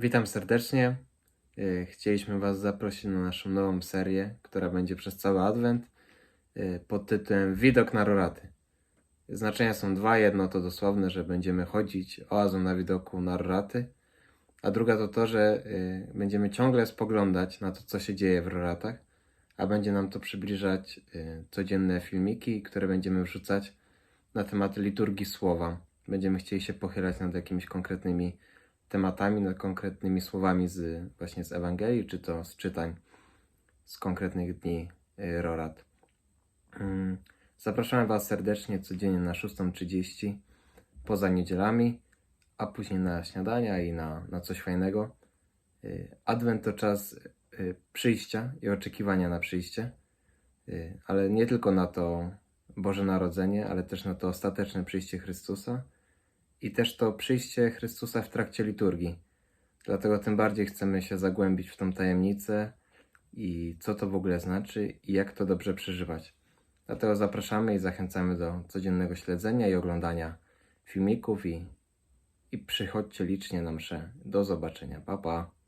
Witam serdecznie. Y, Chcieliśmy Was zaprosić na naszą nową serię, która będzie przez cały Adwent y, pod tytułem Widok na Roraty. Znaczenia są dwa. Jedno to dosłowne, że będziemy chodzić oazą na widoku na Roraty, a druga to to, że y, będziemy ciągle spoglądać na to, co się dzieje w Roratach, a będzie nam to przybliżać codzienne filmiki, które będziemy wrzucać na tematy liturgii słowa. Będziemy chcieli się pochylać nad jakimiś konkretnymi tematami, nad konkretnymi słowami z, właśnie z Ewangelii, czy to z czytań z konkretnych dni y, Rorat. Mm, Zapraszamy Was serdecznie codziennie na 6.30 poza niedzielami, a później na śniadania i na, na coś fajnego. Y, Adwent to czas y, przyjścia i oczekiwania na przyjście, ale nie tylko na to Boże Narodzenie, ale też na to ostateczne przyjście Chrystusa i też to przyjście Chrystusa w trakcie liturgii. Dlatego tym bardziej chcemy się zagłębić w tą tajemnicę i co to w ogóle znaczy i jak to dobrze przeżywać. Dlatego zapraszamy i zachęcamy do codziennego śledzenia i oglądania filmików i, i przychodźcie licznie na mszę. Do zobaczenia. Pa, pa.